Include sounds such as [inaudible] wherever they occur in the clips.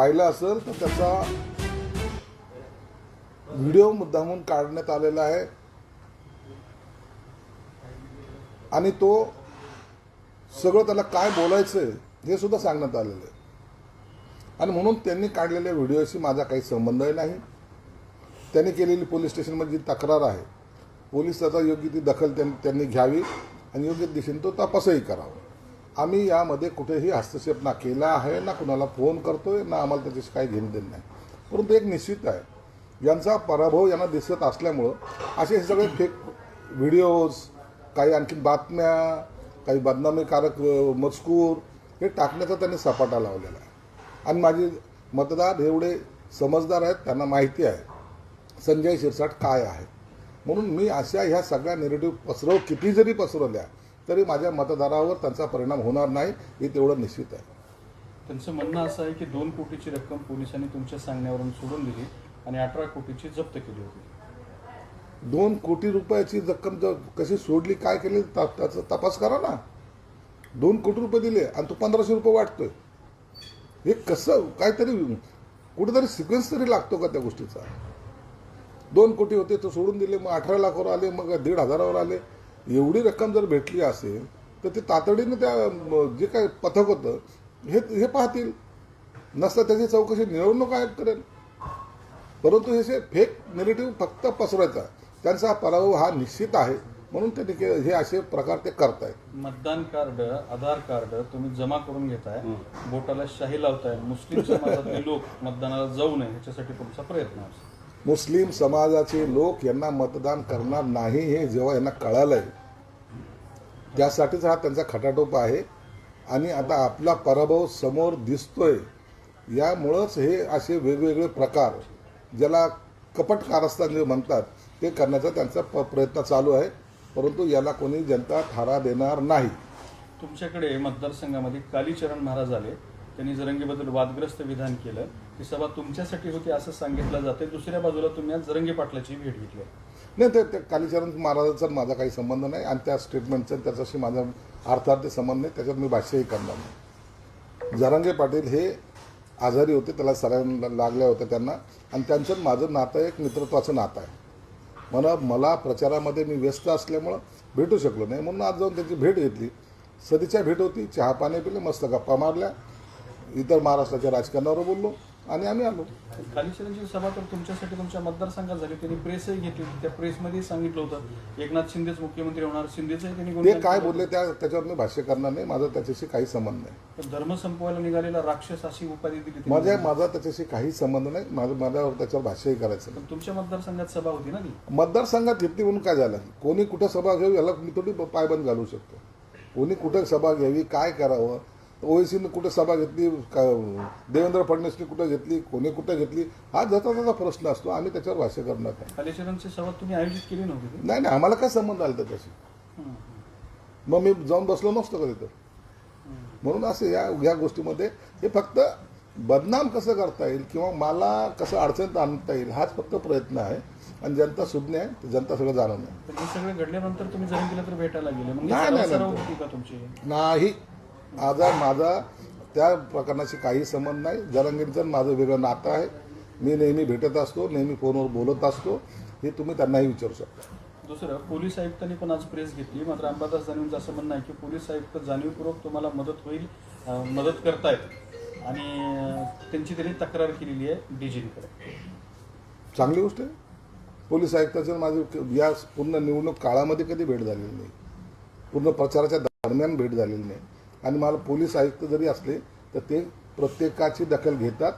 पाहिलं असेल तर त्याचा व्हिडिओ मुद्दामून काढण्यात आलेला आहे. आणि तो सगळं त्याला काय बोलायचं आहे हे सुद्धा सांगण्यात आलेलं आहे. आणि म्हणून त्यांनी काढलेल्या व्हिडिओशी माझा काही संबंधही नाही. त्यांनी केलेली पोलीस स्टेशनमध्ये जी तक्रार आहे पोलीस त्याचा योग्य ती दखल त्यांनी त्यांनी घ्यावी आणि योग्य दिशेने तो तपासही करावा. आम्ही यामध्ये कुठेही हस्तक्षेप ना केला आहे ना कुणाला फोन करतोय ना आम्हाला त्याच्याशी काही घेणं देणं नाही. परंतु एक निश्चित आहे यांचा पराभव यांना दिसत असल्यामुळं असे हे सगळे फेक व्हिडिओज काही आणखी बातम्या काही बदनामीकारक मजकूर हे टाकण्याचा त्यांनी सपाटा लावलेला आहे. आणि माझे मतदार एवढे समजदार आहेत त्यांना माहिती आहे संजय शिरसाट काय आहे. म्हणून मी अशा ह्या सगळ्या निरेटिव्ह पसरव किती जरी पसरवल्या तरी माझ्या मतदारावर त्यांचा परिणाम होणार नाही हे तेवढं निश्चित आहे. त्यांचं म्हणणं असं आहे की दोन कोटीची रक्कम पोलिसांनी तुमच्या सांगण्यावरून सोडून दिली आणि अठरा कोटीची जप्त केली होती. दोन कोटी रुपयाची रक्कम जर कशी सोडली काय केली त्याचा तपास करा ना. दोन कोटी रुपये दिले आणि तो पंधराशे रुपये वाटतोय. हे कसं काहीतरी कुठेतरी सिक्वेन्स तरी लागतो का त्या गोष्टीचा? दोन कोटी होते तो सोडून दिले मग अठरा लाखावर आले मग दीड हजारावर आले. एवढी रक्कम जर भेटली असेल तर ते तातडीने त्या म, जे काय पथक होतं हे हे पाहतील. नसतं त्याची चौकशी निवडणूक आयोग करेल. परंतु हे जे फेक नेगेटिव्ह फक्त पसरवायचा त्यांचा पराभव हा निश्चित आहे म्हणून त्यांनी हे असे प्रकार ते करतायत. मतदान कार्ड आधार कार्ड तुम्ही जमा करून घेताय बोटाला शाही लावताय मुस्लिम समाजातले लोक मतदानाला जाऊ नये ह्याच्यासाठी तुमचा प्रयत्न असतो मुस्लिम समाजाचे लोक यांना मतदान करणार नाही हे जेव्हा यांना कळालंय त्यासाठीच हा त्यांचा खटाटोप आहे. आणि आता आपला पराभव समोर दिसतोय यामुळंच हे असे वेगवेगळे प्रकार ज्याला कपट कारस्थान जे म्हणतात ते करण्याचा त्यांचा प प्रयत्न चालू आहे. परंतु याला कोणी जनता थारा देणार नाही. तुमच्याकडे मतदारसंघामध्ये कालीचरण महाराज आले. त्यांनी जरंगीबद्दल वादग्रस्त विधान केलं. ती सभा तुमच्यासाठी होती असं सांगितलं जाते. दुसऱ्या बाजूला तुम्ही आज जरंगे पाटलाची भेट घेतली नाही ते त्या कालीचरण महाराजांचा माझा काही संबंध नाही आणि त्या स्टेटमेंटचा त्याच्याशी माझा अर्थार्थ संबंध नाही त्याच्यात मी भाष्यही करणार नाही. जरांगे पाटील हे आजारी होते त्याला सरांना लागल्या होत्या त्यांना आणि त्यांचं माझं नातं एक मित्रत्वाचं नातं आहे. मला मला प्रचारामध्ये मी व्यस्त असल्यामुळं भेटू शकलो नाही. म्हणून आज जाऊन त्याची भेट घेतली. सदीच्या भेट होती चहा पाणी पिले मस्त गप्पा मारल्या. इतर महाराष्ट्राच्या राजकारणावर बोललो. आणि आम्ही आलो. कालीचरणची सभा तर तुमच्यासाठी तुमच्या मतदारसंघात झाली. त्यांनी प्रेसही घेतली त्या प्रेसमध्ये सांगितलं होतं. एकनाथ शिंदेच मुख्यमंत्री होणार. शिंदेचंही त्यांनी ते काय. बोलले त्या त्याच्यावर मी भाष्य करणार नाही. माझा त्याच्याशी काही संबंध नाही. धर्म संपवायला निघालेला राक्षस अशी उपाधी दिली. माझ्या माझा त्याच्याशी काही संबंध नाही. माझं माझ्यावर त्याच्यावर भाष्यही करायचं नाही. तुमच्या मतदारसंघात सभा होती ना मतदारसंघात घेतली म्हणून काय झालं? कोणी कुठं सभा घ्यावी याला मी थोडी पायबंद घालू शकतो. कोणी कुठं सभा घ्यावी काय करावं? ओएसीनं कुठं सभा घेतली का देवेंद्र फडणवीसनी कुठं घेतली कोणी कुठं घेतली हा जसा त्याचा प्रश्न असतो आम्ही त्याच्यावर भाष्य करणार नाही. सभा तुम्ही आयोजित केली नव्हती? नाही नाही आम्हाला काय संबंध आला त्याच्याशी. मग मी जाऊन बसलो नसतो कधी तर. म्हणून असं या या गोष्टीमध्ये हे फक्त बदनाम कसं करता येईल किंवा मला कसं अडचणीत आणता येईल हाच फक्त प्रयत्न आहे. आणि जनता सुज्ञ आहे जनता सगळं जाणून आहे. सगळं घडल्यानंतर तुम्ही जरंगीला तर भेटायला गेले. नाही, नाही, नाही. माझा माझा त्या प्रकरणाशी काही संबंध नाही. जरंगींचं आणि माझं वेगळं नातं आहे. मी नेहमी भेटत असतो नेहमी फोनवर बोलत असतो. हे तुम्ही त्यांनाही विचारू शकता. दुसरं पोलीस आयुक्तांनी पण आज प्रेस घेतली. मात्र अंबादास दानवेंचं असं म्हणणं आहे की पोलीस आयुक्त जाणीवपूर्वक तुम्हाला मदत होईल मदत करतायत. आणि त्यांची त्यांनी तक्रार केलेली आहे डीजींकडे चांगली गोष्ट आहे. पोलीस आयुक्ताचं माझं या पूर्ण निवडणूक काळामध्ये कधी भेट झालेली नाही. पूर्ण प्रचाराच्या दरम्यान भेट झालेली नाही. आणि मला पोलीस आयुक्त जरी असले तर ते प्रत्येकाची दखल घेतात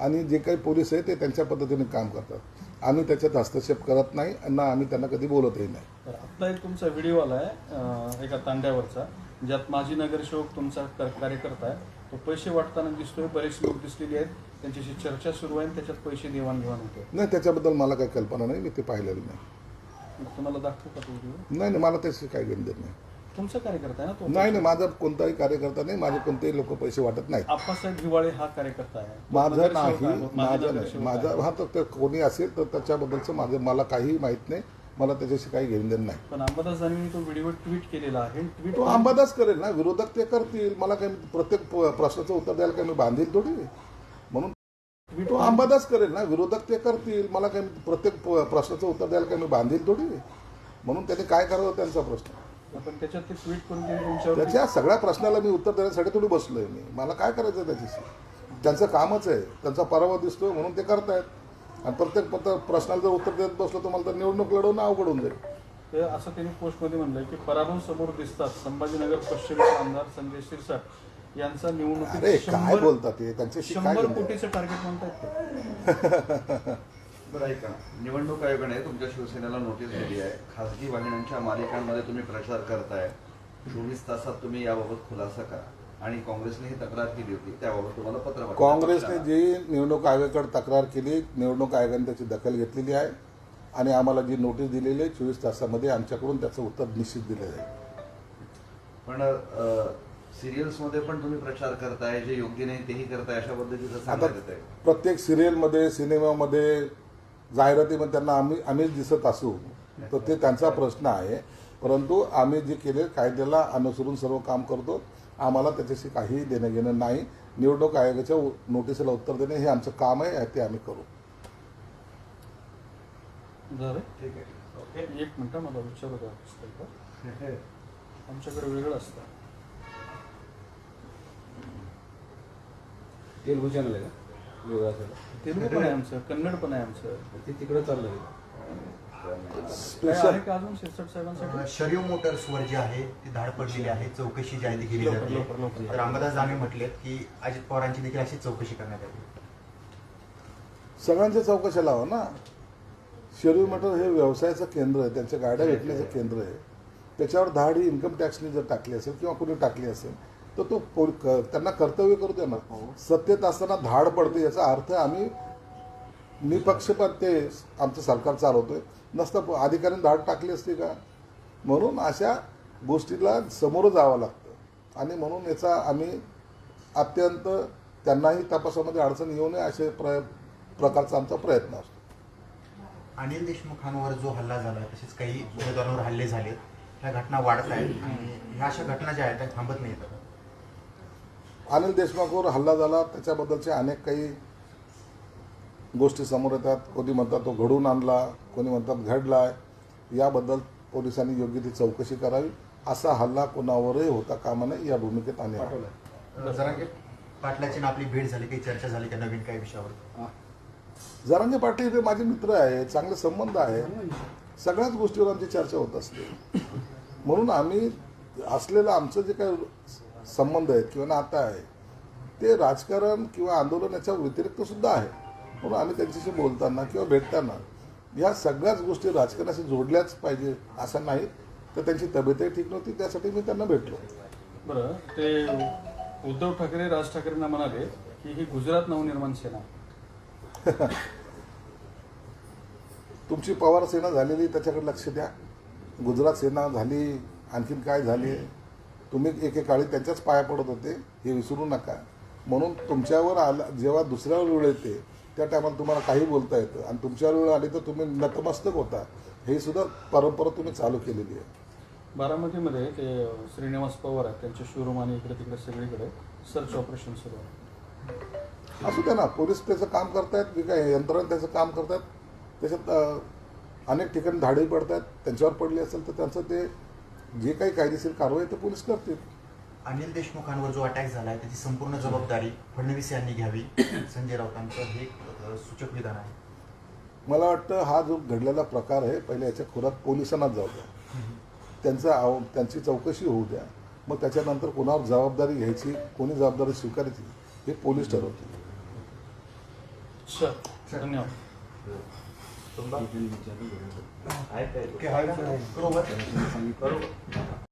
आणि जे काही पोलीस आहे ते त्यांच्या पद्धतीने काम करतात. आम्ही त्याच्यात हस्तक्षेप करत नाही आणि आम्ही त्यांना कधी बोलतही नाही. तर आत्ता एक तुमचा व्हिडिओ आला आहे एका तांड्यावरचा ज्यात माजी नगरसेवक तुमचा कर- कार्यकर्ता आहे. तो पैसे वाटताना दिसतोय बरेच लोक दिसलेले आहेत. त्यांच्याशी चर्चा सुरू आहे त्याच्यात पैसे देवाणघेवाण होते नाही त्याच्याबद्दल मला काही कल्पना नाही मी ते पाहिलेलं नाही. तुम्हाला दाखवू का तो व्हिडिओ नाही नाही मला त्याची काही घेणं नाही. तुमचा कार्यकर्ता आहे ना तो नाही नाही माझा कोणताही कार्यकर्ता नाही माझे कोणतेही लोक पैसे वाटत नाही आप्पासाहेब हिवाळे हा कार्यकर्ता आहे. माझं नाही माझं नाही माझा. हा तर कोणी असेल तर त्याच्याबद्दलचं माझं मला काही माहीत नाही मला त्याच्याशी काही घेणं देणं नाही. पण अंबादास तो व्हिडिओ ट्विट केलेला आहे. ट्विट तो अंबादास करेल ना विरोधक ते करतील. मला काही प्रत्येक प्रश्नाचं उत्तर द्यायला काही मी बांधील थोडी. म्हणून तो अंबादास करेल ना विरोधक ते करतील. मला काही प्रत्येक प्रश्नाचं उत्तर द्यायला काही मी बांधील थोडी. म्हणून त्यांनी काय करावं त्यांचा प्रश्न. पण त्याच्यात ते ट्विट करून त्यांनी तुमच्यावर त्याच्या सगळ्या प्रश्नाला मी उत्तर देण्यासाठी थोडी बसलोय मी. मला काय करायचं त्याच्याशी? त्यांचं कामच आहे. त्यांचा पराभव दिसतोय म्हणून ते करतायत. आणि प्रत्येक प्रश्नाला जर उत्तर देत बसलो तर मला तर निवडणूक लढवणं अवघड होऊन जाईल ते असं त्यांनी पोस्टमध्ये म्हणलंय की पराभव समोर दिसतात. संभाजीनगर पश्चिमचे आमदार संजय शिरसाट यांचा अरे निवडणुकीत काय बोलतात ते? काय शंभर? कोटीचं टार्गेट म्हणतायत ते. [laughs] बरं ऐका. निवडणूक आयोगाने तुमच्या शिवसेनेला नोटीस दिली आहे. खासगी वाहिन्यांच्या मालिकांमध्ये तुम्ही प्रचार करताय. चोवीस तासात तुम्ही याबाबत खुलासा करा. आणि काँग्रेसने ही तक्रार केली होती त्याबाबत तुम्हाला पत्र. काँग्रेसने जी निवडणूक आयोगाकडे तक्रार केली निवडणूक आयोगाने त्याची दखल घेतलेली आहे. आणि आम्हाला जी नोटीस दिलेली आहे चोवीस तासामध्ये आमच्याकडून त्याचं उत्तर निश्चित दिलं जाईल. पण सिरियल्समध्ये पण तुम्ही प्रचार करताय जे योग्य नाही तेही करताय अशा पद्धतीचं सांगण्यात येत आहे. प्रत्येक सिरियलमध्ये सिनेमामध्ये जाहिरातीमध्ये त्यांना आम्ही आम्हीच दिसत असू तर ते त्यांचा प्रश्न आहे. परंतु आम्ही जे केले कायद्याला अनुसरून सर्व काम करतो. आम्हाला त्याच्याशी काही देणं घेणं नाही. निवडणूक आयोगाच्या नोटिसीला उत्तर देणे हे आमचं काम आहे ते आम्ही करू. झालं ठीक आहे. ओके. एक मिनिट मला विचारू द्या पुस्तक? आमच्याकडे वेगळं असतं. तेलगू चॅनल आहे का? तेलुगू पण आहे आमचं कन्नड पण आहे आमचं. ते तिकडं काय स्पेशल आहे का अजून शिरसाट साहेबांसाठी? शरीव मोटर्सवर जी आहे ती धाड पडलेली आहे चौकशी जी आहे ती केली लवकर, लवकर, जाते लवकर. अंबादास दानवे म्हटले की अजित पवारांची देखील अशी चौकशी करण्यात आली. सगळ्यांच्या चौकशा लावा ना. शेड्यूल मटर हे व्यवसायाचं केंद्र आहे त्यांच्या गाड्या विकण्याचं केंद्र आहे. त्याच्यावर धाड ही इन्कम टॅक्सने जर टाकली असेल किंवा कोणी टाकली असेल तर तो त्यांना कर्तव्य करू द्या ना सत्तेत असताना धाड पडते याचा अर्थ आम्ही निपक्षपात ते आमचं सरकार चालवतोय. नसतं अधिकाऱ्यांनी धाड टाकली असती का? म्हणून अशा गोष्टीला समोर जावं लागतं. आणि म्हणून याचा आम्ही अत्यंत त्यांनाही तपासामध्ये अडचण येऊ नये असे प्र प्रकारचा आमचा प्रयत्न असतो. अनिल देशमुखांवर जो हल्ला झाला तसेच काही उमेदवारांवर हल्ले झाले ह्या घटना वाढत आहेत. आणि ह्या अशा घटना ज्या आहेत त्या थांबत नाहीत. अनिल देशमुखवर हल्ला झाला. त्याच्याबद्दलचे अनेक काही गोष्टी समोर येतात. कोणी म्हणतात तो घडून आणला कोणी म्हणतात घडलाय. याबद्दल पोलिसांनी योग्य ती चौकशी करावी. असा हल्ला कोणावरही होता कामा नये या भूमिकेत आम्ही आहोत. जरा पाटलाची आपली भेट झाली काही चर्चा झाली का नवीन काही विषयावर? जरांगे पाटील हे माझे मित्र आहे चांगले संबंध आहे सगळ्याच गोष्टीवर आमची चर्चा होत असते. म्हणून आम्ही असलेलं आमचं जे काही संबंध आहेत किंवा नातं आहे ते राजकारण किंवा आंदोलन याच्या व्यतिरिक्त सुद्धा आहे. म्हणून आम्ही त्यांच्याशी बोलताना किंवा भेटताना या सगळ्याच गोष्टी राजकारणाशी जोडल्याच पाहिजे असं नाही तर त्यांची तब्येतही ठीक नव्हती त्यासाठी मी त्यांना भेटलो. बरं ते उद्धव ठाकरे राज ठाकरेंना म्हणाले की ही गुजरात नवनिर्माण सेना. [laughs] तुमची पवार सेना झालेली त्याच्याकडे लक्ष द्या. गुजरात सेना झाली आणखीन काय झाली? तुम्ही एकेकाळी त्यांच्याच पाया पडत होते हे विसरू नका. म्हणून तुमच्यावर आला जेव्हा दुसऱ्यावर वेळ येते त्या टायमाला तुम्हाला काही बोलता येतं. आणि तुमच्यावर वेळ आली तर तुम्ही नतमस्तक होता. हे सुद्धा परंपरा तुम्ही चालू केलेली आहे. बारामतीमध्ये ते श्रीनिवास पवार आहेत. त्यांचे शोरूम आणि इकडे तिकडे सगळीकडे सर्च ऑपरेशन सुरू आहे. असू द्या ना पोलीस त्याचं काम करतायत की काय यंत्रणा त्याचं काम करतात त्याच्यात अनेक ठिकाणी धाडे पडतात त्यांच्यावर पडली असेल तर त्यांचं ते जे काही कायदेशीर कारवाई ते पोलीस करतील. अनिल देशमुखांवर जो अटॅक झाला आहे त्याची संपूर्ण जबाबदारी फडणवीस यांनी घ्यावी. संजय राऊतांचं हे एक सूचक विधान आहे. मला वाटतं हा जो घडलेला प्रकार आहे पहिले याच्या खोरात पोलिसांनाच जाऊ द्या. त्यांचा आव त्यांची चौकशी होऊ द्या. मग त्याच्यानंतर कोणावर जबाबदारी घ्यायची कोणी जबाबदारी स्वीकारायची हे पोलीस ठरवतील. सर धन्यवाद ओके, हा, बरोबर